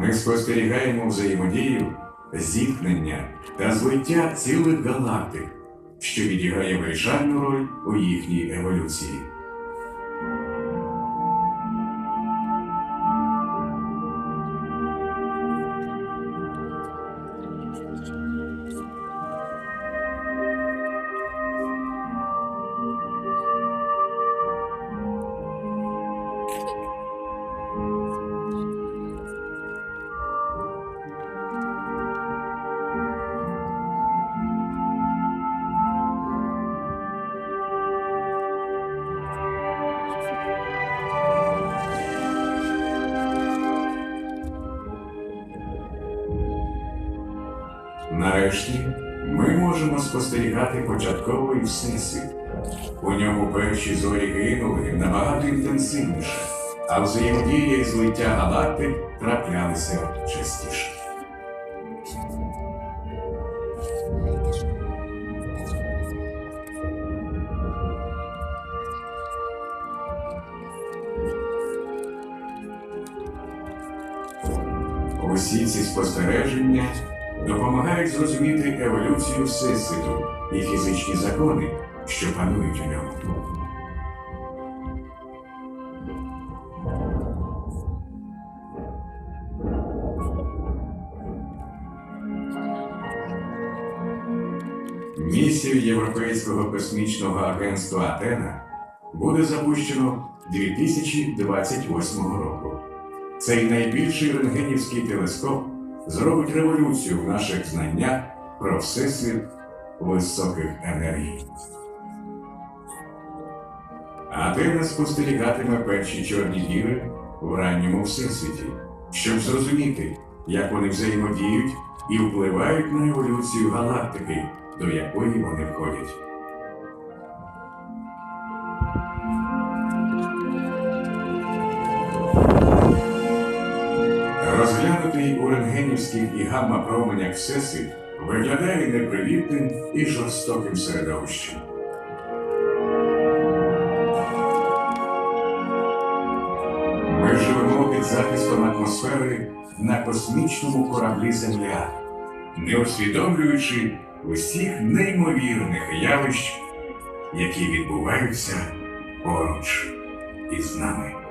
Ми спостерігаємо взаємодію, зіткнення та злиття цілих галактик, що відіграє вирішальну роль у їхній еволюції. Нарешті ми можемо спостерігати початковий всесвіт. У ньому перші зорі гинули набагато інтенсивніше, а взаємодія і злиття галактик траплялися частіше. Усі ці спостереження допомагають зрозуміти еволюцію Всесвіту і фізичні закони, що панують у ньому. Місію Європейського космічного агентства Атена буде запущено 2028 року. Цей найбільший рентгенівський телескоп зробить революцію в наших знаннях про всесвіт високих енергій. Атена спостерігатиме перші чорні діри в ранньому всесвіті, щоб зрозуміти, як вони взаємодіють і впливають на еволюцію галактики, до якої вони входять. Розглянутий у рентгенівських і гамма-променях всесвіт виглядає непривітним і жорстоким середовищем. Ми живемо під захистом атмосфери на космічному кораблі Земля, не усвідомлюючи усіх неймовірних явищ, які відбуваються поруч із нами.